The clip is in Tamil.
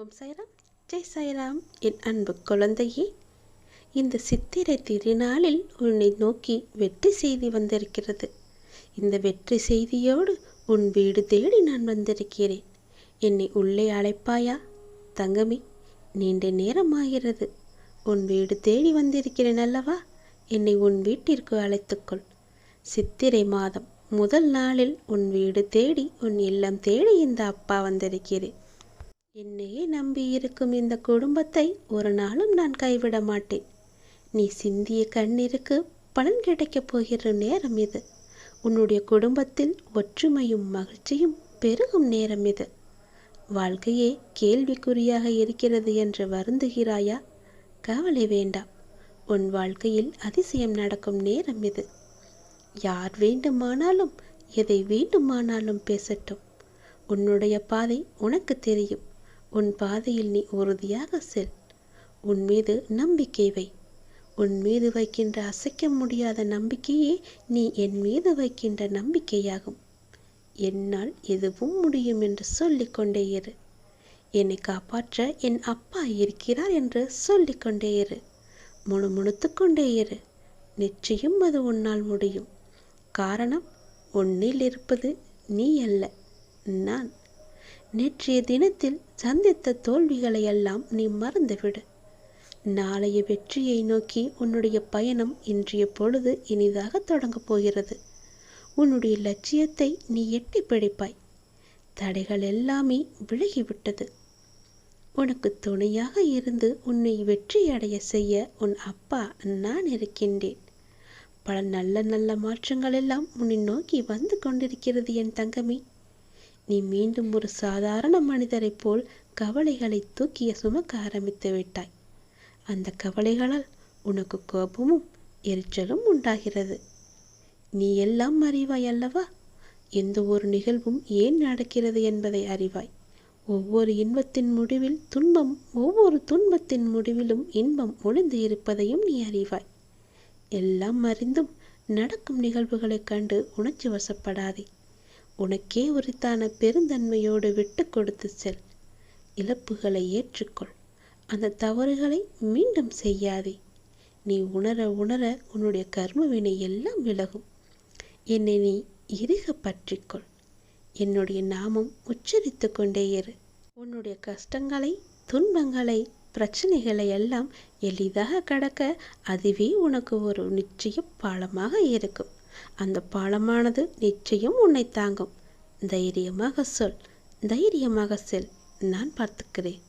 ஓம் சாய்ராம். ஜெய் சாய்ராம். என் அன்பு குழந்தையே இந்த சித்திரை திருநாளில் உன்னை நோக்கி வெற்றி செய்தி வந்திருக்கிறது. இந்த வெற்றி செய்தியோடு உன் வீடு தேடி நான் வந்திருக்கிறேன். என்னை உள்ளே அழைப்பாயா? தங்கமி நீண்ட நேரமாகிறது. உன் வீடு தேடி வந்திருக்கிறேன் அல்லவா? என்னை உன் வீட்டிற்கு அழைத்துக்கொள் சித்திரை மாதம் முதல் நாளில் உன் வீடு தேடி உன் இல்லம் தேடி இந்த அப்பா வந்திருக்கிறேன். என்னையே நம்பி இருக்கும் இந்த குடும்பத்தை ஒரு நாளும் நான் கைவிட மாட்டேன். நீ சிந்திய கண்ணீருக்கு பலன் கிடைக்கப் போகிற நேரம் இது. உன்னுடைய குடும்பத்தில் ஒற்றுமையும் மகிழ்ச்சியும் பெருகும் நேரம் இது. வாழ்க்கையே கேள்விக்குறியாக இருக்கிறது என்று வருந்துகிறாயா? கவலை வேண்டாம். உன் வாழ்க்கையில் அதிசயம் நடக்கும் நேரம் இது. யார் வேண்டுமானாலும் எதை வேண்டுமானாலும் பேசட்டும். உன்னுடைய பாதை உனக்கு தெரியும். உன் பாதையில் நீ உறுதியாக செல். உன் மீது நம்பிக்கை வை. உன் மீது வைக்கின்ற அசைக்க முடியாத நம்பிக்கையே நீ என் மீது வைக்கின்ற நம்பிக்கையாகும். என்னால் எதுவும் முடியும் என்று சொல்லிக்கொண்டே இரு. என்னை காப்பாற்ற என் அப்பா இருக்கிறார் என்று சொல்லிக்கொண்டே இரு. முணுமுணுத்து கொண்டே இரு. நிச்சயம் அது உன்னால் முடியும். காரணம் உன்னில் இருப்பது நீ அல்ல. நான் நேற்றைய தினத்தில் சந்தித்த தோல்விகளை எல்லாம் நீ மறந்துவிடு. நாளைய வெற்றியை நோக்கி உன்னுடைய பயணம் இன்றைய பொழுது இனிதாக தொடங்கப் போகிறது. உன்னுடைய லட்சியத்தை நீ எட்டி பிடிப்பாய். தடைகள் எல்லாமே விலகிவிட்டது. உனக்கு துணையாக இருந்து உன்னை வெற்றியடைய செய்ய உன் அப்பா நான் இருக்கின்றேன். பல நல்ல நல்ல மாற்றங்கள் எல்லாம் உன்னை நோக்கி வந்து கொண்டிருக்கிறது என் தங்கமி. நீ மீண்டும் ஒரு சாதாரண மனிதரைப் போல் கவலைகளை தூக்கிய சுமக்க ஆரம்பித்து விட்டாய். அந்த கவலைகளால் உனக்கு கோபமும் எரிச்சலும் உண்டாகிறது. நீ எல்லாம் அறிவாய் அல்லவா? எந்த ஒரு நிகழ்வும் ஏன் நடக்கிறது என்பதை அறிவாய். ஒவ்வொரு இன்பத்தின் முடிவில் துன்பம் ஒவ்வொரு துன்பத்தின் முடிவிலும் இன்பம் ஒளிந்து இருப்பதையும் நீ அறிவாய். எல்லாம் அறிந்தும் நடக்கும் நிகழ்வுகளைக் கண்டு உணர்ச்சி வசப்படாதே. உனக்கே உரித்தான பெருந்தன்மையோடு விட்டு கொடுத்து செல். இழப்புகளை ஏற்றுக்கொள். அந்த தவறுகளை மீண்டும் செய்யாதே. நீ உணர உணர உன்னுடைய கர்மவினை எல்லாம் விலகும். என்னை நீ இறுக பற்றிக்கொள். என்னுடைய நாமம் உச்சரித்து கொண்டே இரு. உன்னுடைய கஷ்டங்களை துன்பங்களை பிரச்சனைகளை எல்லாம் எளிதாக கடக்க அதுவே உனக்கு ஒரு நிச்சய பாலமாக இருக்கும். அந்த பாலமானது நிச்சயம் உன்னை தாங்கும். தைரியமாக சொல் தைரியமாக செல். நான் பார்த்துக்கிறேன்.